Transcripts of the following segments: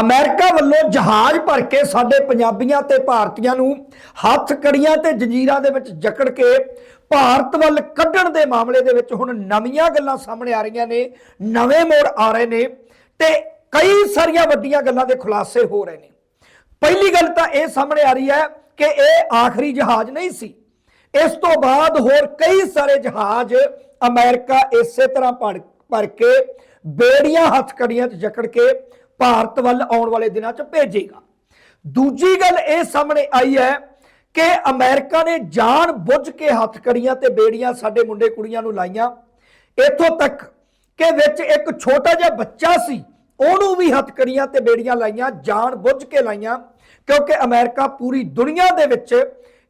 America ਵੱਲੋਂ ਜਹਾਜ਼ ਭਰ ਕੇ ਸਾਡੇ ਪੰਜਾਬੀਆਂ ਤੇ ਭਾਰਤੀਆਂ ਨੂੰ ਹੱਥ ਕੜੀਆਂ ਤੇ ਜੰਜੀਰਾਂ ਦੇ ਵਿੱਚ ਜਕੜ ਕੇ ਭਾਰਤ ਵੱਲ ਕੱਢਣ ਦੇ ਮਾਮਲੇ ਦੇ ਵਿੱਚ ਹੁਣ ਨਵੀਆਂ ਗੱਲਾਂ ਸਾਹਮਣੇ ਆ ਰਹੀਆਂ ਨੇ, ਨਵੇਂ ਮੋੜ ਆ ਰਹੇ ਨੇ ਤੇ ਕਈ ਸਾਰੀਆਂ ਵੱਡੀਆਂ ਗੱਲਾਂ ਦੇ ਖੁਲਾਸੇ ਹੋ ਰਹੇ ਨੇ। ਪਹਿਲੀ ਗੱਲ ਤਾਂ ਇਹ ਸਾਹਮਣੇ ਆ ਰਹੀ ਹੈ ਕਿ ਇਹ ਆਖਰੀ ਜਹਾਜ਼ ਨਹੀਂ ਸੀ। ਇਸ ਤੋਂ ਬਾਅਦ ਹੋਰ ਕਈ ਸਾਰੇ ਜਹਾਜ਼ ਅਮਰੀਕਾ ਇਸੇ ਤਰ੍ਹਾਂ ਭਰ ਭਰ ਕੇ ਬੇੜੀਆਂ ਹੱਥਕੜੀਆਂ 'ਚ ਜਕੜ ਕੇ ਭਾਰਤ ਵੱਲ ਆਉਣ ਵਾਲੇ ਦਿਨਾਂ 'ਚ ਭੇਜੇਗਾ। ਦੂਜੀ ਗੱਲ ਇਹ ਸਾਹਮਣੇ ਆਈ ਹੈ ਕਿ ਅਮਰੀਕਾ ਨੇ ਜਾਣ ਬੁੱਝ ਕੇ ਹੱਥਕੜੀਆਂ ਤੇ ਬੇੜੀਆਂ ਸਾਡੇ ਮੁੰਡੇ ਕੁੜੀਆਂ ਨੂੰ ਲਾਈਆਂ। ਇੱਥੋਂ ਤੱਕ ਕਿ ਵਿੱਚ ਇੱਕ ਛੋਟਾ ਜਿਹਾ ਬੱਚਾ ਸੀ, ਉਹਨੂੰ ਵੀ ਹੱਥਕੜੀਆਂ ਤੇ ਬੇੜੀਆਂ ਲਾਈਆਂ, ਜਾਣ ਬੁੱਝ ਕੇ ਲਾਈਆਂ, ਕਿਉਂਕਿ ਅਮਰੀਕਾ ਪੂਰੀ ਦੁਨੀਆ ਦੇ ਵਿੱਚ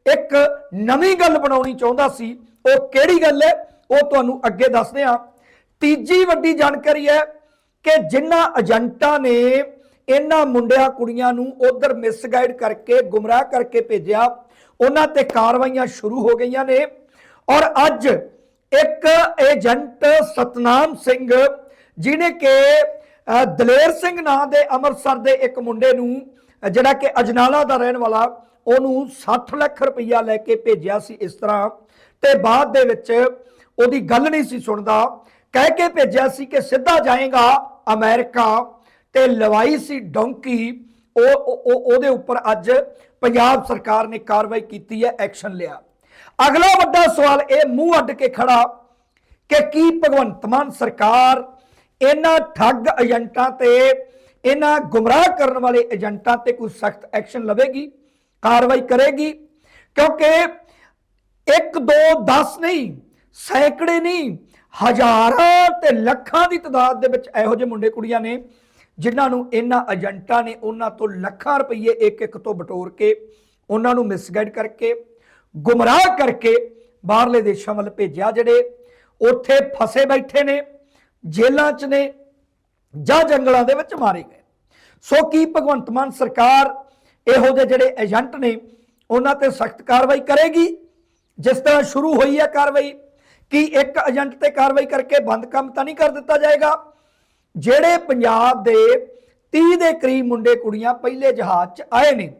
ਇੱਕ ਨਵੀਂ ਗੱਲ ਬਣਾਉਣੀ ਚਾਹੁੰਦਾ ਸੀ। ਉਹ ਕਿਹੜੀ ਗੱਲ ਹੈ? ਉਹ ਤੁਹਾਨੂੰ ਅੱਗੇ ਦੱਸਦੇ ਹਾਂ। ਤੀਜੀ ਵੱਡੀ ਜਾਣਕਾਰੀ ਹੈ ਕਿ ਜਿਨ੍ਹਾਂ ਏਜੰਟਾਂ ਨੇ ਇਹਨਾਂ ਮੁੰਡਿਆਂ ਕੁੜੀਆਂ ਨੂੰ ਉਧਰ ਮਿਸਗਾਈਡ ਕਰਕੇ, ਗੁੰਮਰਾਹ ਕਰਕੇ ਭੇਜਿਆ, ਉਹਨਾਂ ਤੇ ਕਾਰਵਾਈਆਂ ਸ਼ੁਰੂ ਹੋ ਗਈਆਂ ਨੇ। ਔਰ ਅੱਜ ਇੱਕ ਏਜੰਟ ਸਤਨਾਮ ਸਿੰਘ ਜਿਨੇ ਕਿ ਦਲੇਰ ਸਿੰਘ ਨਾਂ ਦੇ ਅੰਮ੍ਰਿਤਸਰ ਦੇ ਇੱਕ ਮੁੰਡੇ ਨੂੰ, ਜਿਹੜਾ ਕਿ ਅਜਨਾਲਾ ਦਾ ਰਹਿਣ ਵਾਲਾ, ਉਹਨੂੰ 60 ਲੱਖ ਰੁਪਈਆ ਲੈ ਕੇ ਭੇਜਿਆ ਸੀ ਇਸ ਤਰ੍ਹਾਂ। ਤੇ ਬਾਅਦ ਦੇ ਵਿੱਚ ਉਹਦੀ ਗੱਲ ਨਹੀਂ ਸੀ ਸੁਣਦਾ। ਕਹਿ ਕੇ ਭੇਜਿਆ ਸੀ ਕਿ ਸਿੱਧਾ ਜਾਏਗਾ ਅਮਰੀਕਾ ਤੇ ਲਵਾਈ ਸੀ ਡੌਂਕੀ, ਉਹ ਉਹਦੇ ਉੱਪਰ ਅੱਜ ਪੰਜਾਬ ਸਰਕਾਰ ਨੇ ਕਾਰਵਾਈ ਕੀਤੀ ਹੈ, ਐਕਸ਼ਨ ਲਿਆ। ਅਗਲਾ ਵੱਡਾ ਸਵਾਲ ਇਹ ਮੂੰਹ ਅੱਡ ਕੇ ਖੜਾ ਕਿ ਕੀ ਭਗਵੰਤ ਮਾਨ ਸਰਕਾਰ ਇਹਨਾਂ ਠੱਗ ਏਜੰਟਾਂ ਤੇ, ਇਹਨਾਂ ਗੁੰਮਰਾਹ ਕਰਨ ਵਾਲੇ ਏਜੰਟਾਂ ਤੇ ਕੋਈ ਸਖਤ ਐਕਸ਼ਨ ਲਵੇਗੀ, ਕਾਰਵਾਈ ਕਰੇਗੀ? ਕਿਉਂਕਿ 1 2 10 ਨਹੀਂ, ਸੈਂਕੜੇ ਨਹੀਂ ਹਜ਼ਾਰਾਂ ਤੇ ਲੱਖਾਂ ਦੀ ਤਦਾਦ ਦੇ ਵਿੱਚ ਇਹੋ ਜਿਹੇ ਮੁੰਡੇ ਕੁੜੀਆਂ ਨੇ, ਜਿਨ੍ਹਾਂ ਨੂੰ ਇਹਨਾਂ ਏਜੰਟਾਂ ਨੇ ਉਹਨਾਂ ਤੋਂ ਲੱਖਾਂ ਰੁਪਏ ਇੱਕ ਇੱਕ ਤੋਂ ਬਟੋਰ ਕੇ, ਉਹਨਾਂ ਨੂੰ ਮਿਸਗਾਈਡ ਕਰਕੇ, ਗੁੰਮਰਾਹ ਕਰਕੇ ਬਾਹਰਲੇ ਦੇਸ਼ਾਂ ਵੱਲ ਭੇਜਿਆ ਜਿਹੜੇ ਉੱਥੇ ਫਸੇ ਬੈਠੇ ਨੇ, ਜੇਲ੍ਹਾਂ 'ਚ ਨੇ ਜਾਂ ਜੰਗਲਾਂ ਦੇ ਵਿੱਚ ਮਾਰੇ ਗਏ। ਸੋ ਕੀ ਭਗਵੰਤ ਮਾਨ ਸਰਕਾਰ ਇਹੋ ਜਿਹੇ ਜਿਹੜੇ ਏਜੰਟ ਨੇ, ਉਹਨਾਂ ਤੇ ਸਖਤ ਕਾਰਵਾਈ ਕਰੇਗੀ? ਜਿਸ ਤਰ੍ਹਾਂ ਸ਼ੁਰੂ ਹੋਈ ਹੈ ਕਾਰਵਾਈ ਕਿ ਇੱਕ ਏਜੰਟ ਤੇ ਕਾਰਵਾਈ ਕਰਕੇ ਬੰਦ ਕੰਮ ਤਾਂ ਨਹੀਂ ਕਰ ਦਿੱਤਾ ਜਾਏਗਾ? ਜਿਹੜੇ ਪੰਜਾਬ ਦੇ 30 ਦੇ ਕਰੀਬ ਮੁੰਡੇ ਕੁੜੀਆਂ ਪਹਿਲੇ ਜਹਾਜ਼ 'ਚ ਆਏ ਨੇ,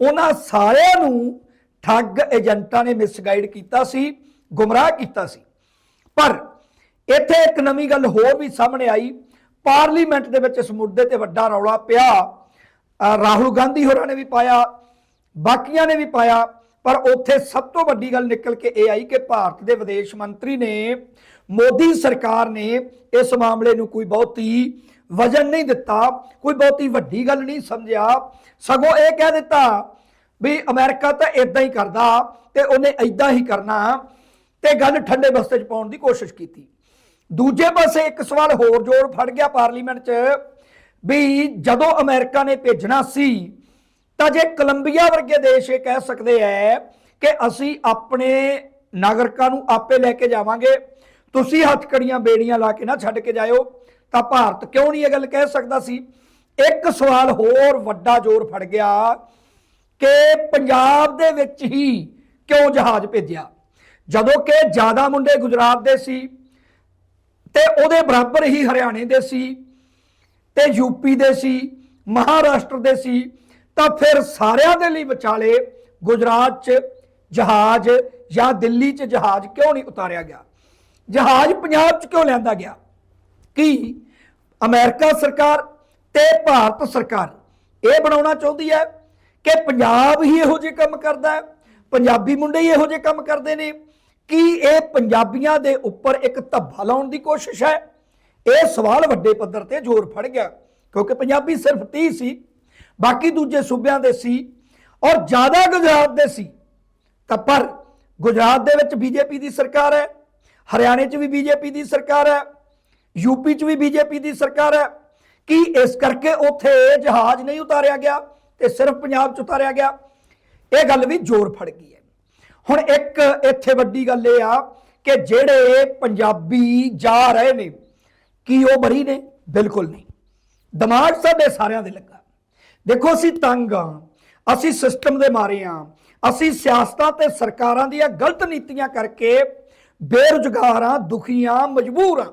ਉਹਨਾਂ ਸਾਰਿਆਂ ਨੂੰ ਠੱਗ ਏਜੰਟਾਂ ਨੇ ਮਿਸਗਾਈਡ ਕੀਤਾ ਸੀ, ਗੁੰਮਰਾਹ ਕੀਤਾ ਸੀ। ਪਰ ਇੱਥੇ ਇੱਕ ਨਵੀਂ ਗੱਲ ਹੋਰ ਵੀ ਸਾਹਮਣੇ ਆਈ। ਪਾਰਲੀਮੈਂਟ ਦੇ ਵਿੱਚ ਇਸ ਮੁੱਦੇ ਤੇ ਵੱਡਾ ਰੌਲਾ ਪਿਆ। ਰਾਹੁਲ ਗਾਂਧੀ ਹੋਰਾਂ ਨੇ ਵੀ ਪਾਇਆ, ਬਾਕੀਆਂ ਨੇ ਵੀ ਪਾਇਆ। ਪਰ ਉੱਥੇ ਸਭ ਤੋਂ ਵੱਡੀ ਗੱਲ ਨਿਕਲ ਕੇ ਇਹ ਆਈ ਕਿ ਭਾਰਤ ਦੇ ਵਿਦੇਸ਼ ਮੰਤਰੀ ਨੇ, ਮੋਦੀ ਸਰਕਾਰ ਨੇ ਇਸ ਮਾਮਲੇ ਨੂੰ ਕੋਈ ਬਹੁਤੀ ਵਜਨ ਨਹੀਂ ਦਿੱਤਾ, ਕੋਈ ਬਹੁਤੀ ਵੱਡੀ ਗੱਲ ਨਹੀਂ ਸਮਝਿਆ। ਸਗੋਂ ਇਹ ਕਹਿ ਦਿੱਤਾ ਵੀ ਅਮਰੀਕਾ ਤਾਂ ਇਦਾਂ ਹੀ ਕਰਦਾ ਤੇ ਉਹਨੇ ਇਦਾਂ ਹੀ ਕਰਨਾ ਤੇ ਗੱਲ ਠੰਡੇ ਬਸਤੇ 'ਚ ਪਾਉਣ ਦੀ ਕੋਸ਼ਿਸ਼ ਕੀਤੀ। ਦੂਜੇ ਪਾਸੇ ਇੱਕ ਸਵਾਲ ਹੋਰ ਜੋਰ ਫੜ ਗਿਆ ਪਾਰਲੀਮੈਂਟ 'ਚ ਵੀ ਜਦੋਂ ਅਮਰੀਕਾ ਨੇ ਭੇਜਣਾ ਸੀ ਤਾਂ ਜੇ ਕੋਲੰਬੀਆ ਵਰਗੇ ਦੇਸ਼ ਇਹ ਕਹਿ ਸਕਦੇ ਐ ਕਿ ਅਸੀਂ ਆਪਣੇ ਨਾਗਰਿਕਾਂ ਨੂੰ ਆਪੇ ਲੈ ਕੇ ਜਾਵਾਂਗੇ, ਤੁਸੀਂ ਹੱਥਕੜੀਆਂ ਬੇੜੀਆਂ ਲਾ ਕੇ ਨਾ ਛੱਡ ਕੇ ਜਾਇਓ, ਤਾਂ ਭਾਰਤ ਕਿਉਂ ਨਹੀਂ ਇਹ ਗੱਲ ਕਹਿ ਸਕਦਾ ਸੀ? ਇੱਕ ਸਵਾਲ ਹੋਰ ਵੱਡਾ ਜ਼ੋਰ ਫੜ ਗਿਆ ਕਿ ਪੰਜਾਬ ਦੇ ਵਿੱਚ ਹੀ ਕਿਉਂ ਜਹਾਜ਼ ਭੇਜਿਆ? ਜਦੋਂ ਕਿ ਜ਼ਿਆਦਾ ਮੁੰਡੇ ਗੁਜਰਾਤ ਦੇ ਸੀ ਤੇ ਉਹਦੇ ਬਰਾਬਰ ਹੀ ਹਰਿਆਣੇ ਦੇ ਸੀ ਤੇ ਯੂਪੀ ਦੇ ਸੀ, ਮਹਾਰਾਸ਼ਟਰ ਦੇ ਸੀ ਤਾਂ ਫਿਰ ਸਾਰਿਆਂ ਦੇ ਲਈ ਵਿਚਾਲੇ ਗੁਜਰਾਤ 'ਚ ਜਹਾਜ਼ ਜਾਂ ਦਿੱਲੀ 'ਚ ਜਹਾਜ਼ ਕਿਉਂ ਨਹੀਂ ਉਤਾਰਿਆ ਗਿਆ? ਜਹਾਜ਼ ਪੰਜਾਬ 'ਚ ਕਿਉਂ ਲਿਆਂਦਾ ਗਿਆ? ਕੀ ਅਮਰੀਕਾ ਸਰਕਾਰ ਤੇ ਭਾਰਤ ਸਰਕਾਰ ਇਹ ਬਣਾਉਣਾ ਚਾਹੁੰਦੀ ਹੈ ਕਿ ਪੰਜਾਬ ਹੀ ਇਹੋ ਜਿਹੇ ਕੰਮ ਕਰਦਾ ਹੈ? ਪੰਜਾਬੀ ਮੁੰਡੇ ਹੀ ਇਹੋ ਜਿਹੇ ਕੰਮ ਕਰਦੇ ਨੇ? ਕੀ ਇਹ ਪੰਜਾਬੀਆਂ ਦੇ ਉੱਪਰ ਇੱਕ ਧੱਬਾ ਲਾਉਣ ਦੀ ਕੋਸ਼ਿਸ਼ ਹੈ? ਇਹ ਸਵਾਲ ਵੱਡੇ ਪੱਧਰ ਤੇ ਜ਼ੋਰ ਫੜ ਗਿਆ, ਕਿਉਂਕਿ ਪੰਜਾਬੀ ਸਿਰਫ 30 ਸੀ। ਬਾਕੀ ਦੂਜੇ ਸੂਬਿਆਂ ਦੇ ਸੀ ਔਰ ਜ਼ਿਆਦਾ ਗੁਜਰਾਤ ਦੇ ਸੀ, ਤਾਂ ਪਰ ਗੁਜਰਾਤ ਦੇ ਵਿੱਚ ਬੀਜੇਪੀ ਦੀ ਸਰਕਾਰ ਹੈ, ਹਰਿਆਣੇ 'ਚ ਵੀ ਬੀਜੇਪੀ ਦੀ ਸਰਕਾਰ ਹੈ ਯੂਪੀ 'ਚ ਵੀ ਬੀਜੇਪੀ ਦੀ ਸਰਕਾਰ ਹੈ। ਕੀ ਇਸ ਕਰਕੇ ਉੱਥੇ ਜਹਾਜ਼ ਨਹੀਂ ਉਤਾਰਿਆ ਗਿਆ ਤੇ ਸਿਰਫ ਪੰਜਾਬ 'ਚ ਉਤਾਰਿਆ ਗਿਆ? ਇਹ ਗੱਲ ਵੀ ਜ਼ੋਰ ਫੜ ਗਈ ਹੈ। ਹੁਣ ਇੱਕ ਇੱਥੇ ਵੱਡੀ ਗੱਲ ਇਹ ਆ ਕਿ ਜਿਹੜੇ ਪੰਜਾਬੀ ਜਾ ਰਹੇ ਨੇ, ਕੀ ਉਹ ਬਰੀ ਨੇ? ਬਿਲਕੁਲ ਨਹੀਂ। ਦਿਮਾਗ ਸਾਡੇ ਸਾਰਿਆਂ ਦੇ ਲੱਗਾ। ਦੇਖੋ, ਅਸੀਂ ਤੰਗ ਆ। ਅਸੀਂ ਸਿਸਟਮ ਦੇ ਮਾਰੇ ਆ। ਅਸੀਂ ਸਿਆਸਤਾਂ ਤੇ ਸਰਕਾਰਾਂ ਦੀਆਂ ਗਲਤ ਨੀਤੀਆਂ ਕਰਕੇ ਬੇਰੁਜ਼ਗਾਰ ਆ, ਦੁਖੀ ਆ, ਮਜਬੂਰ ਆ।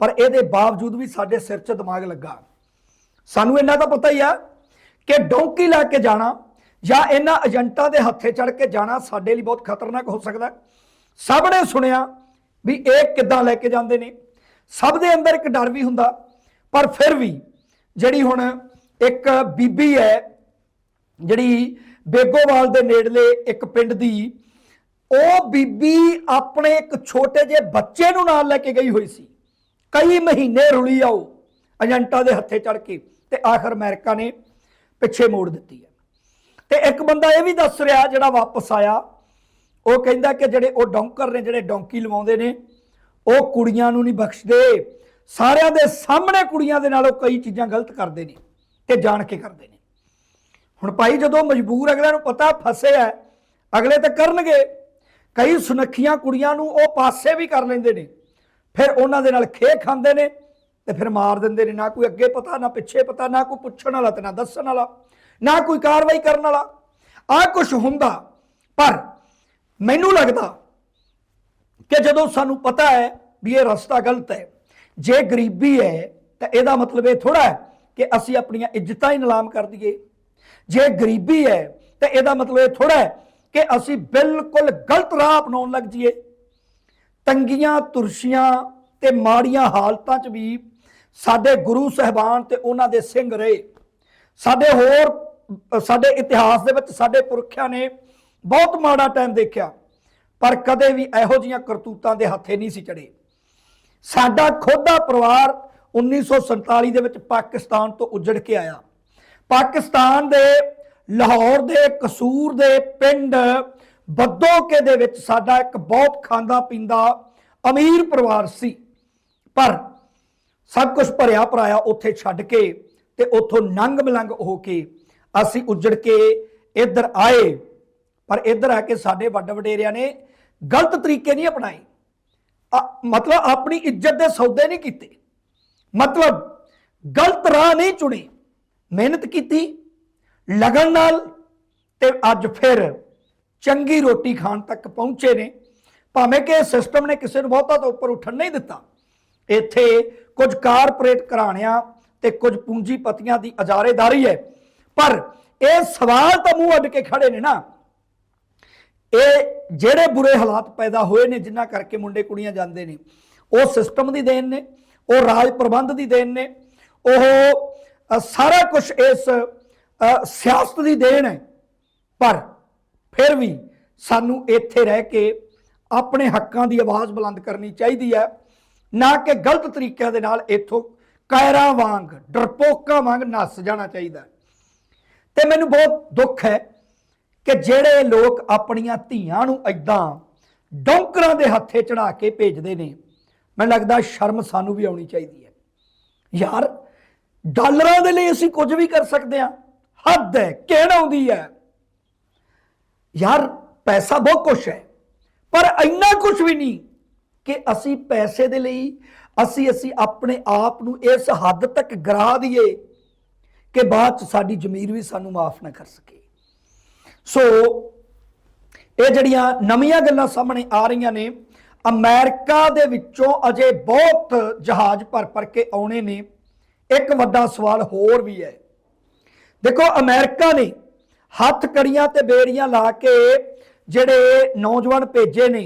ਪਰ ਇਹਦੇ ਬਾਵਜੂਦ ਵੀ ਸਾਡੇ ਸਿਰ 'ਚ ਦਿਮਾਗ ਲੱਗਾ। ਸਾਨੂੰ ਇੰਨਾ ਤਾਂ ਪਤਾ ਹੀ ਆ ਕਿ ਡੌਂਕੀ ਲਾ ਕੇ ਜਾਣਾ ਜਾਂ ਇਹਨਾਂ ਏਜੰਟਾਂ ਦੇ ਹੱਥੇ ਚੜ ਕੇ ਜਾਣਾ ਸਾਡੇ ਲਈ ਬਹੁਤ ਖਤਰਨਾਕ ਹੋ ਸਕਦਾ। ਸਭ ਨੇ ਸੁਣਿਆ ਵੀ ਇਹ ਕਿੱਦਾਂ ਲੈ ਕੇ ਜਾਂਦੇ ਨੇ। ਸਭ ਦੇ ਅੰਦਰ ਇੱਕ ਡਰ ਵੀ ਹੁੰਦਾ, ਪਰ ਫਿਰ ਵੀ ਜਿਹੜੀ ਹੁਣ ਇੱਕ ਬੀਬੀ ਹੈ, ਜਿਹੜੀ ਬੇਗੋਵਾਲ ਦੇ ਨੇੜਲੇ ਇੱਕ ਪਿੰਡ ਦੀ। ਉਹ ਬੀਬੀ ਆਪਣੇ ਇੱਕ ਛੋਟੇ ਜਿਹੇ ਬੱਚੇ ਨੂੰ ਨਾਲ ਲੈ ਕੇ ਗਈ ਹੋਈ ਸੀ। ਕਈ ਮਹੀਨੇ ਰੁਲੀ ਆ ਉਹ ਏਜੰਟਾਂ ਦੇ ਹੱਥੇ ਚੜ ਕੇ ਤੇ ਆਖਰ ਅਮਰੀਕਾ ਨੇ ਪਿੱਛੇ ਮੋੜ ਦਿੱਤੀ ਹੈ। ਤੇ ਇੱਕ ਬੰਦਾ ਇਹ ਵੀ ਦੱਸ ਰਿਹਾ ਜਿਹੜਾ ਵਾਪਸ ਆਇਆ, ਉਹ ਕਹਿੰਦਾ ਕਿ ਜਿਹੜੇ ਉਹ ਡੌਂਕਰ ਨੇ, ਜਿਹੜੇ ਡੌਂਕੀ ਲਵਾਉਂਦੇ ਨੇ, ਉਹ ਕੁੜੀਆਂ ਨੂੰ ਨਹੀਂ ਬਖਸ਼ਦੇ। ਸਾਰਿਆਂ ਦੇ ਸਾਹਮਣੇ ਕੁੜੀਆਂ ਦੇ ਨਾਲ ਉਹ ਕਈ ਚੀਜ਼ਾਂ ਗਲਤ ਕਰਦੇ ਨੇ। ਤੇ ਜਾਣ ਕੇ ਕਰਦੇ ਨੇ। ਹੁਣ ਭਾਈ ਜਦੋਂ ਮਜਬੂਰ ਅਗਲਿਆਂ ਨੂੰ ਪਤਾ ਫਸੇ ਹੈ ਅਗਲੇ ਤਾਂ ਕਰਨਗੇ। ਕਈ ਸੁਨੱਖੀਆਂ ਕੁੜੀਆਂ ਨੂੰ ਉਹ ਪਾਸੇ ਵੀ ਕਰ ਲੈਂਦੇ ਨੇ। ਫਿਰ ਉਹਨਾਂ ਦੇ ਨਾਲ ਖੇ ਖਾਂਦੇ ਨੇ ਤੇ ਫਿਰ ਮਾਰ ਦਿੰਦੇ ਨੇ। ਨਾ ਕੋਈ ਅੱਗੇ ਪਤਾ, ਨਾ ਪਿੱਛੇ ਪਤਾ, ਨਾ ਕੋਈ ਪੁੱਛਣ ਵਾਲਾ ਤੇ ਨਾ ਦੱਸਣ ਵਾਲਾ, ਨਾ ਕੋਈ ਕਾਰਵਾਈ ਕਰਨ ਵਾਲਾ। ਆ ਕੁਝ ਹੁੰਦਾ, ਪਰ ਮੈਨੂੰ ਲੱਗਦਾ ਕਿ ਜਦੋਂ ਸਾਨੂੰ ਪਤਾ ਹੈ ਵੀ ਇਹ ਰਸਤਾ ਗਲਤ ਹੈ ਜੇ ਗਰੀਬੀ ਹੈ ਤਾਂ ਇਹਦਾ ਮਤਲਬ ਇਹ ਥੋੜਾ ਹੈ ਕਿ ਅਸੀਂ ਆਪਣੀਆਂ ਇੱਜ਼ਤਾਂ ਹੀ ਨਿਲਾਮ ਕਰ ਦਈਏ। ਜੇ ਗਰੀਬੀ ਹੈ, ਤਾਂ ਇਹਦਾ ਮਤਲਬ ਇਹ ਥੋੜਾ ਹੈ ਕਿ ਅਸੀਂ ਬਿਲਕੁਲ ਗਲਤ ਰਾਹ ਅਪਣਾਉਣ ਲੱਗ ਜਾਈਏ। ਤੰਗੀਆਂ, ਤੁਰਸ਼ੀਆਂ ਤੇ ਮਾੜੀਆਂ ਹਾਲਤਾਂ 'ਚ ਵੀ ਸਾਡੇ ਗੁਰੂ ਸਹਿਬਾਨ ਤੇ ਉਹਨਾਂ ਦੇ ਸਿੰਘ ਰਹੇ। ਸਾਡੇ ਹੋਰ, ਸਾਡੇ ਇਤਿਹਾਸ ਦੇ ਵਿੱਚ ਸਾਡੇ ਪੁਰਖਿਆਂ ਨੇ ਬਹੁਤ ਮਾੜਾ ਟਾਈਮ ਦੇਖਿਆ, ਪਰ ਕਦੇ ਵੀ ਇਹੋ ਜੀਆਂ ਕਰਤੂਤਾਂ ਦੇ ਹੱਥੇ ਨਹੀਂ ਸੀ ਚੜੇ। ਸਾਡਾ ਖੁਦ ਦਾ ਪਰਿਵਾਰ 1947 ਦੇ ਵਿੱਚ ਪਾਕਿਸਤਾਨ ਤੋਂ ਉੱਜੜ ਕੇ ਆਇਆ। ਪਾਕਿਸਤਾਨ ਦੇ, ਲਾਹੌਰ ਦੇ, ਕਸੂਰ ਦੇ ਪਿੰਡ ਬੱਦੋਕੇ ਦੇ ਵਿੱਚ ਸਾਡਾ ਇੱਕ ਬਹੁਤ ਖਾਂਦਾ ਪੀਂਦਾ ਅਮੀਰ ਪਰਿਵਾਰ ਸੀ। ਪਰ ਸਭ ਕੁਝ ਭਰਿਆ ਭਰਾਇਆ ਉੱਥੇ ਛੱਡ ਕੇ ਤੇ ਉੱਥੋਂ ਨੰਗ ਮਲੰਗ ਹੋ ਕੇ ਅਸੀਂ ਉੱਜੜ ਕੇ ਇੱਧਰ ਆਏ। ਪਰ ਇੱਧਰ ਆ ਕੇ ਸਾਡੇ ਵੱਡ ਵਡੇਰਿਆਂ ਨੇ ਗਲਤ ਤਰੀਕੇ ਨਹੀਂ ਅਪਣਾਏ। ਆ- ਮਤਲਬ ਆਪਣੀ ਇੱਜ਼ਤ ਦੇ ਸੌਦੇ ਨਹੀਂ ਕੀਤੇ। ਮਤਲਬ ਗਲਤ ਰਾਹ ਨਹੀਂ ਚੁਣੇ, ਮਿਹਨਤ ਕੀਤੀ, ਲਗਨ ਨਾਲ ਤੇ ਅੱਜ ਫਿਰ ਚੰਗੀ ਰੋਟੀ ਖਾਣ ਤੱਕ ਪਹੁੰਚੇ ਨੇ। ਭਾਵੇਂ ਕਿ ਸਿਸਟਮ ਨੇ ਕਿਸੇ ਨੂੰ ਬਹੁਤਾ ਤੋਂ ਉੱਪਰ ਉੱਠਣ ਨਹੀਂ ਦਿੱਤਾ। ਇੱਥੇ ਕੁਝ ਕਾਰਪੋਰੇਟ ਘਰਾਣਿਆਂ ਤੇ ਕੁਝ ਪੂੰਜੀਪਤੀਆਂ ਦੀ ਅਜਾਰੇਦਾਰੀ ਹੈ। ਪਰ ਇਹ ਸਵਾਲ ਤਾਂ ਮੂੰਹ ਅੱਡ ਕੇ ਖੜੇ ਨੇ ਨਾ। ਇਹ ਜਿਹੜੇ ਬੁਰੇ ਹਾਲਾਤ ਪੈਦਾ ਹੋਏ ਨੇ, ਜਿਨ੍ਹਾਂ ਕਰਕੇ ਮੁੰਡੇ ਕੁੜੀਆਂ ਜਾਂਦੇ ਨੇ, ਉਹ ਸਿਸਟਮ ਦੀ ਦੇਣ ਨੇ। ਉਹ ਰਾਜ ਪ੍ਰਬੰਧ ਦੀ ਦੇਣ ਨੇ, ਉਹ ਸਾਰਾ ਕੁਝ ਇਸ ਸਿਆਸਤ ਦੀ ਦੇਣ ਹੈ ਪਰ ਫਿਰ ਵੀ ਸਾਨੂੰ ਇੱਥੇ ਰਹਿ ਕੇ ਆਪਣੇ ਹੱਕਾਂ ਦੀ ਆਵਾਜ਼ ਬੁਲੰਦ ਕਰਨੀ ਚਾਹੀਦੀ ਹੈ, ਨਾ ਕਿ ਗਲਤ ਤਰੀਕਿਆਂ ਦੇ ਨਾਲ ਇੱਥੋਂ ਕਾਇਰਾਂ ਵਾਂਗ, ਡਰਪੋਕਾਂ ਵਾਂਗ ਨੱਸ ਜਾਣਾ ਚਾਹੀਦਾ ਹੈ। ਤੇ ਮੈਨੂੰ ਬਹੁਤ ਦੁੱਖ ਹੈ ਕਿ ਜਿਹੜੇ ਲੋਕ ਆਪਣੀਆਂ ਧੀਆਂ ਨੂੰ ਐਦਾਂ ਡੌਂਕਰਾਂ ਦੇ ਹੱਥੇ ਚੜਾ ਕੇ ਭੇਜਦੇ ਨੇ ਮੈਨੂੰ ਲੱਗਦਾ ਸ਼ਰਮ ਸਾਨੂੰ ਵੀ ਆਉਣੀ ਚਾਹੀਦੀ ਹੈ। ਯਾਰ, ਡਾਲਰਾਂ ਦੇ ਲਈ ਅਸੀਂ ਕੁਝ ਵੀ ਕਰ ਸਕਦੇ ਹਾਂ। ਹੱਦ ਹੈ, ਕਿਹੜ ਆਉਂਦੀ ਹੈ। ਯਾਰ, ਪੈਸਾ ਬਹੁਤ ਕੁਛ ਹੈ, ਪਰ ਇੰਨਾ ਕੁਛ ਵੀ ਨਹੀਂ ਕਿ ਅਸੀਂ ਪੈਸੇ ਦੇ ਲਈ ਅਸੀਂ ਅਸੀਂ ਆਪਣੇ ਆਪ ਨੂੰ ਇਸ ਹੱਦ ਤੱਕ ਗਰਾ ਦਈਏ ਕਿ ਬਾਅਦ ਚ ਸਾਡੀ ਜ਼ਮੀਰ ਵੀ ਸਾਨੂੰ ਮਾਫ ਨਾ ਕਰ ਸਕੇ। ਸੋ ਇਹ ਜਿਹੜੀਆਂ ਨਵੀਆਂ ਗੱਲਾਂ ਸਾਹਮਣੇ ਆ ਰਹੀਆਂ ਨੇ ਅਮਰੀਕਾ ਦੇ ਵਿੱਚੋਂ ਅਜੇ ਬਹੁਤ ਜਹਾਜ਼ ਭਰ ਭਰ ਕੇ ਆਉਣੇ ਨੇ। ਇੱਕ ਵੱਡਾ ਸਵਾਲ ਹੋਰ ਵੀ ਹੈ। ਦੇਖੋ, ਅਮਰੀਕਾ ਨੇ ਹੱਥ ਕੜੀਆਂ ਤੇ ਬੇੜੀਆਂ ਲਾ ਕੇ ਜਿਹੜੇ ਨੌਜਵਾਨ ਭੇਜੇ ਨੇ,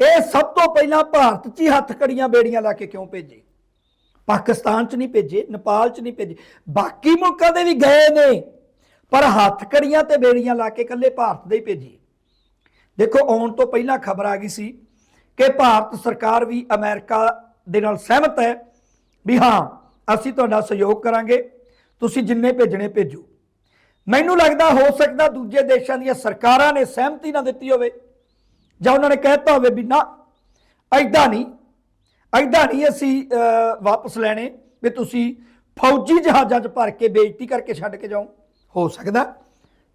ਇਹ ਸਭ ਤੋਂ ਪਹਿਲਾਂ ਭਾਰਤ 'ਚ ਹੀ ਹੱਥ ਕੜੀਆਂ ਬੇੜੀਆਂ ਲਾ ਕੇ ਕਿਉਂ ਭੇਜੇ? ਪਾਕਿਸਤਾਨ 'ਚ ਨਹੀਂ ਭੇਜੇ, ਨੇਪਾਲ 'ਚ ਨਹੀਂ ਭੇਜੇ। ਬਾਕੀ ਮੁਲਕਾਂ ਦੇ ਵੀ ਗਏ ਨੇ, ਪਰ ਹੱਥ ਕੜੀਆਂ ਤੇ ਬੇੜੀਆਂ ਲਾ ਕੇ ਇਕੱਲੇ ਭਾਰਤ ਦੇ ਹੀ ਭੇਜੇ। ਦੇਖੋ, ਆਉਣ ਤੋਂ ਪਹਿਲਾਂ ਖਬਰ ਆ ਗਈ ਸੀ ਕਿ ਭਾਰਤ ਸਰਕਾਰ ਵੀ ਅਮਰੀਕਾ ਦੇ ਨਾਲ ਸਹਿਮਤ ਹੈ ਵੀ ਹਾਂ, ਅਸੀਂ ਤੁਹਾਡਾ ਸਹਿਯੋਗ ਕਰਾਂਗੇ, ਤੁਸੀਂ ਜਿੰਨੇ ਭੇਜਣੇ ਭੇਜੋ। ਮੈਨੂੰ ਲੱਗਦਾ ਹੋ ਸਕਦਾ ਦੂਜੇ ਦੇਸ਼ਾਂ ਦੀਆਂ ਸਰਕਾਰਾਂ ਨੇ ਸਹਿਮਤੀ ਨਾ ਦਿੱਤੀ ਹੋਵੇ ਜਾਂ ਉਹਨਾਂ ਨੇ ਕਹਿਤਾ ਹੋਵੇ ਵੀ ਨਾ ਐਦਾਂ ਨਹੀਂ ਐਦਾਂ ਨਹੀਂ ਅਸੀਂ ਵਾਪਸ ਲੈਣੇ ਵੀ ਤੁਸੀਂ ਫੌਜੀ ਜਹਾਜ਼ਾਂ 'ਚ ਭਰ ਕੇ ਬੇਇੱਜ਼ਤੀ ਕਰਕੇ ਛੱਡ ਕੇ ਜਾਓ। ਹੋ ਸਕਦਾ।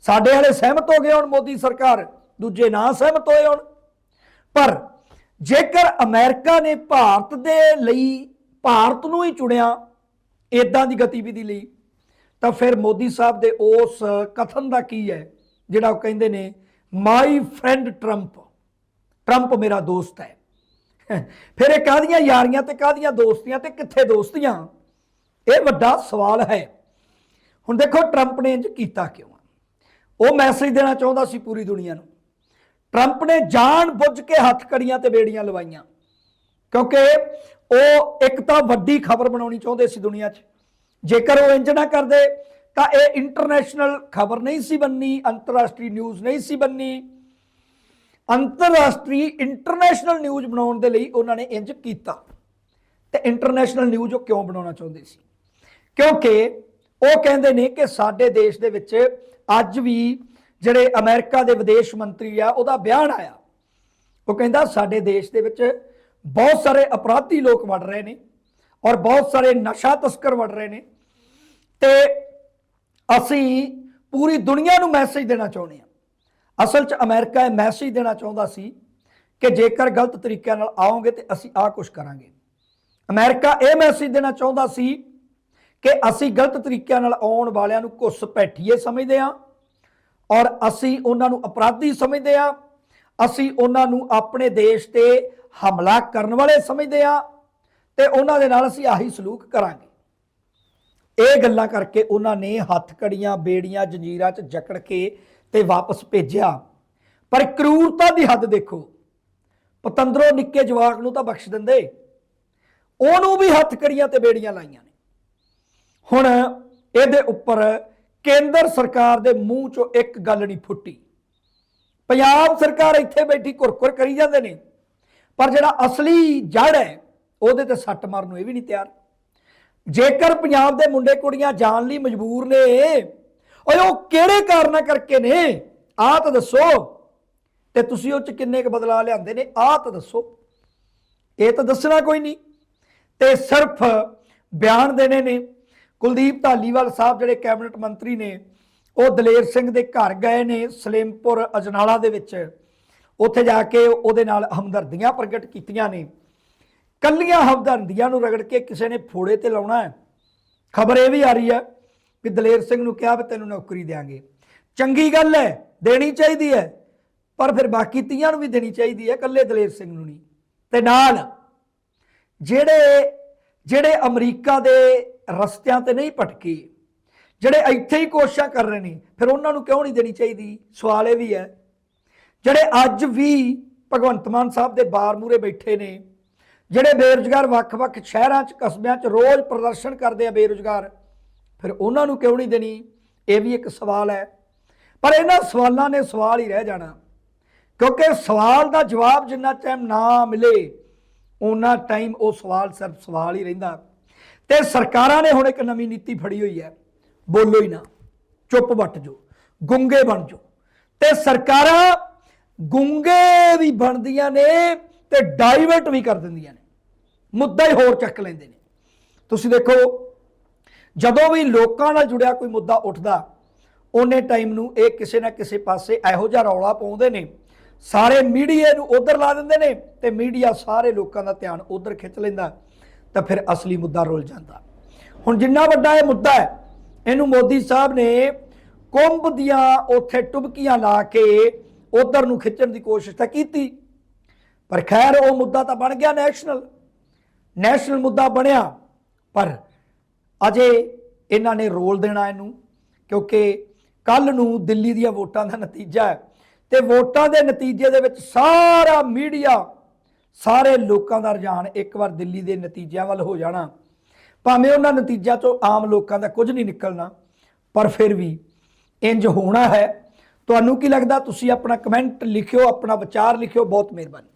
ਸਾਡੇ ਵਾਲੇ ਸਹਿਮਤ ਹੋ ਗਏ ਹੁਣ ਮੋਦੀ ਸਰਕਾਰ, ਦੂਜੇ ਨਾ ਸਹਿਮਤ ਹੋਏ ਹੁਣ। ਪਰ ਜੇਕਰ ਅਮਰੀਕਾ ਨੇ ਭਾਰਤ ਦੇ ਲਈ ਭਾਰਤ ਨੂੰ ਹੀ ਚੁਣਿਆ ਇਦਾਂ ਦੀ ਗਤੀਵਿਧੀ ਲਈ, ਤਾਂ ਫਿਰ ਮੋਦੀ ਸਾਹਿਬ ਦੇ ਉਸ ਕਥਨ ਦਾ ਕੀ ਹੈ, ਜਿਹੜਾ ਉਹ ਕਹਿੰਦੇ ਨੇ ਮਾਈ ਫਰੈਂਡ ਟਰੰਪ ਟਰੰਪ ਮੇਰਾ ਦੋਸਤ ਹੈ। ਫਿਰ ਇਹ ਕਾਹਦੀਆਂ ਯਾਰੀਆਂ ਤੇ ਕਾਹਦੀਆਂ ਦੋਸਤੀਆਂ ਤੇ ਕਿੱਥੇ ਦੋਸਤੀਆਂ? ਇਹ ਵੱਡਾ ਸਵਾਲ ਹੈ। ਹੁਣ ਦੇਖੋ ਟਰੰਪ ਨੇ ਇੰਜ ਕੀਤਾ ਕਿਉਂ? ਉਹ ਮੈਸੇਜ ਦੇਣਾ ਚਾਹੁੰਦਾ ਸੀ ਪੂਰੀ ਦੁਨੀਆ ਨੂੰ। ਟਰੰਪ ਨੇ ਜਾਣ ਬੁੱਝ ਕੇ ਹੱਥਕੜੀਆਂ ਤੇ ਬੇੜੀਆਂ ਲਵਾਈਆਂ। ਕਿਉਂਕਿ ਉਹ ਇੱਕ ਤਾਂ ਵੱਡੀ ਖਬਰ ਬਣਾਉਣੀ ਚਾਹੁੰਦੇ ਸੀ ਦੁਨੀਆ 'ਚ। ਜੇਕਰ ਉਹ ਇੰਜ ਨਾ ਕਰਦੇ, ਤਾਂ ਇਹ ਇੰਟਰਨੈਸ਼ਨਲ ਖਬਰ ਨਹੀਂ ਸੀ ਬੰਨੀ ਅੰਤਰਰਾਸ਼ਟਰੀ ਨਿਊਜ਼ ਨਹੀਂ ਸੀ ਬੰਨੀ ਅੰਤਰਰਾਸ਼ਟਰੀ ਇੰਟਰਨੈਸ਼ਨਲ ਨਿਊਜ਼ ਬਣਾਉਣ ਦੇ ਲਈ ਉਹਨਾਂ ਨੇ ਇੰਜ ਕੀਤਾ। ਤੇ ਇੰਟਰਨੈਸ਼ਨਲ ਨਿਊਜ਼ ਉਹ ਕਿਉਂ ਬਣਾਉਣਾ ਚਾਹੁੰਦੇ ਸੀ? ਕਿਉਂਕਿ ਉਹ ਕਹਿੰਦੇ ਨੇ ਕਿ ਸਾਡੇ ਦੇਸ਼ ਦੇ ਵਿੱਚ ਅੱਜ ਵੀ ਜਿਹੜੇ ਅਮਰੀਕਾ ਦੇ ਵਿਦੇਸ਼ ਮੰਤਰੀ ਆ, ਉਹਦਾ ਬਿਆਨ ਆਇਆ। ਉਹ ਕਹਿੰਦਾ, ਸਾਡੇ ਦੇਸ਼ ਦੇ ਵਿੱਚ ਬਹੁਤ ਸਾਰੇ ਅਪਰਾਧੀ ਲੋਕ ਵੜ ਰਹੇ ਨੇ ਔਰ ਬਹੁਤ ਸਾਰੇ ਨਸ਼ਾ ਤਸਕਰ ਵੜ ਰਹੇ ਨੇ। ਤੇ ਅਸੀਂ ਪੂਰੀ ਦੁਨੀਆ ਨੂੰ ਮੈਸੇਜ ਦੇਣਾ ਚਾਹੁੰਦੇ ਹਾਂ। ਅਸਲ 'ਚ ਅਮਰੀਕਾ ਇਹ ਮੈਸੇਜ ਦੇਣਾ ਚਾਹੁੰਦਾ ਸੀ ਕਿ ਜੇਕਰ ਗਲਤ ਤਰੀਕਿਆਂ ਨਾਲ ਆਓਗੇ ਤੇ ਅਸੀਂ ਆਹ ਕੁਝ ਕਰਾਂਗੇ। ਅਮਰੀਕਾ ਇਹ ਮੈਸੇਜ ਦੇਣਾ ਚਾਹੁੰਦਾ ਸੀ ਕਿ ਅਸੀਂ ਗਲਤ ਤਰੀਕਿਆਂ ਨਾਲ ਆਉਣ ਵਾਲਿਆਂ ਨੂੰ ਘੁੱਸ ਪੈਠੀਏ ਸਮਝਦੇ ਹਾਂ ਔਰ ਅਸੀਂ ਉਹਨਾਂ ਨੂੰ ਅਪਰਾਧੀ ਸਮਝਦੇ ਹਾਂ। ਅਸੀਂ ਉਹਨਾਂ ਨੂੰ ਆਪਣੇ ਦੇਸ਼ ਤੇ ਹਮਲਾ ਕਰਨ ਵਾਲੇ ਸਮਝਦੇ ਹਾਂ ਤੇ ਉਹਨਾਂ ਦੇ ਨਾਲ ਅਸੀਂ ਆਹੀ ਸਲੂਕ ਕਰਾਂਗੇ। ਇਹ ਗੱਲਾਂ ਕਰਕੇ ਉਹਨਾਂ ਨੇ ਹੱਥ ਕੜੀਆਂ, ਬੇੜੀਆਂ, ਜੰਜੀਰਾਂ 'ਚ ਜਕੜ ਕੇ ਤੇ ਵਾਪਸ ਭੇਜਿਆ। ਪਰ ਕਰੂਰਤਾ ਦੀ ਹੱਦ ਦੇਖੋ। ਪਤੰਦਰੋਂ ਨਿੱਕੇ ਜਵਾਕ ਨੂੰ ਤਾਂ ਬਖਸ਼ ਦਿੰਦੇ। ਉਹਨੂੰ ਵੀ ਹੱਥ ਕੜੀਆਂ ਤੇ ਬੇੜੀਆਂ ਲਾਈਆਂ ਨੇ। ਹੁਣ ਇਹਦੇ ਉੱਪਰ ਕੇਂਦਰ ਸਰਕਾਰ ਦੇ ਮੂੰਹ 'ਚੋਂ ਇੱਕ ਗੱਲ ਨਹੀਂ ਫੁੱਟੀ। ਪੰਜਾਬ ਸਰਕਾਰ ਇੱਥੇ ਬੈਠੀ ਕੁਰਕੁਰ ਕਰੀ ਜਾਂਦੇ ਨੇ, ਪਰ ਜਿਹੜਾ ਅਸਲੀ ਜੜ ਹੈ, ਉਹਦੇ ਤੇ ਸੱਟ ਮਾਰਨ ਨੂੰ ਇਹ ਵੀ ਨਹੀਂ ਤਿਆਰ। ਜੇਕਰ ਪੰਜਾਬ ਦੇ ਮੁੰਡੇ ਕੁੜੀਆਂ ਜਾਣ ਲਈ ਮਜਬੂਰ ਨੇ, ਓਏ ਉਹ ਕਿਹੜੇ ਕਾਰਨਾਂ ਕਰਕੇ ਨੇ? ਆਹ ਤਾਂ ਦੱਸੋ। ਤੇ ਤੁਸੀਂ ਉਹ ਚ ਕਿੰਨੇ ਕੁ ਬਦਲਾਅ ਲਿਆਂਦੇ ਨੇ? ਆਹ ਤਾਂ ਦੱਸੋ। ਇਹ ਤਾਂ ਦੱਸਣਾ ਕੋਈ ਨਹੀਂ। ਤੇ ਸਿਰਫ ਬਿਆਨ ਦੇਣੇ ਨੇ। ਕੁਲਦੀਪ ਧਾਲੀਵਾਲ ਸਾਹਿਬ ਜਿਹੜੇ ਕੈਬਨਿਟ ਮੰਤਰੀ ਨੇ, ਉਹ ਦਲੇਰ ਸਿੰਘ ਦੇ ਘਰ ਗਏ ਨੇ ਸਲੇਮਪੁਰ ਅਜਨਾਲਾ ਦੇ ਵਿੱਚ। ਉੱਥੇ ਜਾ ਕੇ ਉਹਦੇ ਨਾਲ ਹਮਦਰਦੀਆਂ ਪ੍ਰਗਟ ਕੀਤੀਆਂ ਨੇ। ਕੱਲੀਆਂ ਹਮਦਰਦੀਆਂ ਨੂੰ ਰਗੜ ਕੇ ਕਿਸੇ ਨੇ ਫੋੜੇ ਤੇ ਲਾਉਣਾ ਹੈ। ਖਬਰ ਇਹ ਵੀ ਆ ਰਹੀ ਹੈ ਕਿ ਦਲੇਰ ਸਿੰਘ ਨੂੰ ਕਿਹਾ ਵੀ ਤੈਨੂੰ ਨੌਕਰੀ ਦੇਾਂਗੇ ਚੰਗੀ ਗੱਲ ਹੈ, ਦੇਣੀ ਚਾਹੀਦੀ ਹੈ, ਪਰ ਫਿਰ ਬਾਕੀ ਤੀਆਂ ਨੂੰ ਵੀ ਦੇਣੀ ਚਾਹੀਦੀ ਹੈ ਕੱਲੇ ਦਲੇਰ ਸਿੰਘ ਨੂੰ ਨਹੀਂ। ਤੇ ਨਾਲ ਜਿਹੜੇ ਜਿਹੜੇ ਅਮਰੀਕਾ ਦੇ ਰਸਤਿਆਂ ਤੇ ਨਹੀਂ ਭਟਕੇ। ਜਿਹੜੇ ਇੱਥੇ ਹੀ ਕੋਸ਼ਿਸ਼ਾਂ ਕਰ ਰਹੇ ਨੇ, ਫਿਰ ਉਹਨਾਂ ਨੂੰ ਕਿਉਂ ਨਹੀਂ ਦੇਣੀ ਚਾਹੀਦੀ? ਸਵਾਲ ਇਹ ਵੀ ਹੈ। ਜਿਹੜੇ ਅੱਜ ਵੀ ਭਗਵੰਤ ਮਾਨ ਸਾਹਿਬ ਦੇ ਬਾਰ ਮੂਰੇ ਬੈਠੇ ਨੇ, ਜਿਹੜੇ ਬੇਰੁਜ਼ਗਾਰ ਵੱਖ-ਵੱਖ ਸ਼ਹਿਰਾਂ 'ਚ, ਕਸਬਿਆਂ 'ਚ ਰੋਜ਼ ਪ੍ਰਦਰਸ਼ਨ ਕਰਦੇ ਆ ਬੇਰੁਜ਼ਗਾਰ, ਫਿਰ ਉਹਨਾਂ ਨੂੰ ਕਿਉਂ ਨਹੀਂ ਦੇਣੀ? ਇਹ ਵੀ ਇੱਕ ਸਵਾਲ ਹੈ। ਪਰ ਇਹਨਾਂ ਸਵਾਲਾਂ ਨੇ ਸਵਾਲ ਹੀ ਰਹਿ ਜਾਣਾ। ਕਿਉਂਕਿ ਸਵਾਲ ਦਾ ਜਵਾਬ ਜਿੰਨਾ ਟਾਈਮ ਨਾ ਮਿਲੇ ਉਹਨਾਂ ਟਾਈਮ ਉਹ ਸਵਾਲ ਸਿਰਫ ਸਵਾਲ ਹੀ ਰਹਿੰਦਾ। ਤੇ ਸਰਕਾਰਾਂ ਨੇ ਹੁਣ ਇੱਕ ਨਵੀਂ ਨੀਤੀ ਫੜੀ ਹੋਈ ਹੈ। ਬੋਲੋ ਹੀ ਨਾ, ਚੁੱਪ ਵੱਟ ਜੋ, ਗੁੰਗੇ ਬਣ ਜੋ। ਤੇ ਸਰਕਾਰਾਂ ਗੁੰਗੇ ਵੀ ਬਣਦੀਆਂ ਨੇ ਤੇ ਡਾਈਵਰਟ ਵੀ ਕਰ ਦਿੰਦੀਆਂ ਨੇ। ਮੁੱਦਾ ਹੀ ਹੋਰ ਚੱਕ ਲੈਂਦੇ ਨੇ। ਤੁਸੀਂ ਦੇਖੋ, ਜਦੋਂ ਵੀ ਲੋਕਾਂ ਨਾਲ ਜੁੜਿਆ ਕੋਈ ਮੁੱਦਾ ਉੱਠਦਾ, ਉਹਨੇ ਟਾਈਮ ਨੂੰ ਇਹ ਕਿਸੇ ਨਾ ਕਿਸੇ ਪਾਸੇ ਇਹੋ ਜਿਹਾ ਰੌਲਾ ਪਾਉਂਦੇ ਨੇ। ਸਾਰੇ ਮੀਡੀਆ ਨੂੰ ਉਧਰ ਲਾ ਦਿੰਦੇ ਨੇ ਤੇ ਮੀਡੀਆ ਸਾਰੇ ਲੋਕਾਂ ਦਾ ਧਿਆਨ ਉਧਰ ਖਿੱਚ ਲੈਂਦਾ। ਤਾਂ ਫਿਰ ਅਸਲੀ ਮੁੱਦਾ ਰੁਲ ਜਾਂਦਾ। ਹੁਣ ਜਿੰਨਾ ਵੱਡਾ ਇਹ ਮੁੱਦਾ ਹੈ, ਇਹਨੂੰ ਮੋਦੀ ਸਾਹਿਬ ਨੇ ਕੁੰਭ ਦੀਆਂ ਉੱਥੇ ਟੁਬਕੀਆਂ ਲਾ ਕੇ ਉਧਰ ਨੂੰ ਖਿੱਚਣ ਦੀ ਕੋਸ਼ਿਸ਼ ਤਾਂ ਕੀਤੀ। ਪਰ ਖੈਰ ਉਹ ਮੁੱਦਾ ਤਾਂ ਬਣ ਗਿਆ ਨੈਸ਼ਨਲ। ਨੈਸ਼ਨਲ ਮੁੱਦਾ ਬਣਿਆ, ਪਰ ਅਜੇ ਇਹਨਾਂ ਨੇ ਰੋਲ ਦੇਣਾ ਇਹਨੂੰ, ਕਿਉਂਕਿ ਕੱਲ ਨੂੰ ਦਿੱਲੀ ਦੀਆਂ ਵੋਟਾਂ ਦਾ ਨਤੀਜਾ ਹੈ। ਤੇ ਵੋਟਾਂ ਦੇ ਨਤੀਜੇ ਦੇ ਵਿੱਚ ਸਾਰਾ ਮੀਡੀਆ ਸਾਰੇ ਲੋਕਾਂ ਦਾ ਰੁਝਾਨ ਇੱਕ ਵਾਰ ਦਿੱਲੀ ਦੇ ਨਤੀਜਿਆਂ ਵੱਲ ਹੋ ਜਾਣਾ, ਭਾਵੇਂ ਉਹਨਾਂ ਨਤੀਜਿਆਂ ਤੋਂ ਆਮ ਲੋਕਾਂ ਦਾ ਕੁਝ ਨਹੀਂ ਨਿਕਲਣਾ, ਪਰ ਫਿਰ ਵੀ ਇੰਜ ਹੋਣਾ ਹੈ। ਤੁਹਾਨੂੰ ਕੀ ਲੱਗਦਾ? ਤੁਸੀਂ ਆਪਣਾ ਕਮੈਂਟ ਲਿਖਿਓ, ਆਪਣਾ ਵਿਚਾਰ ਲਿਖਿਓ, ਬਹੁਤ ਮਿਹਰਬਾਨੀ।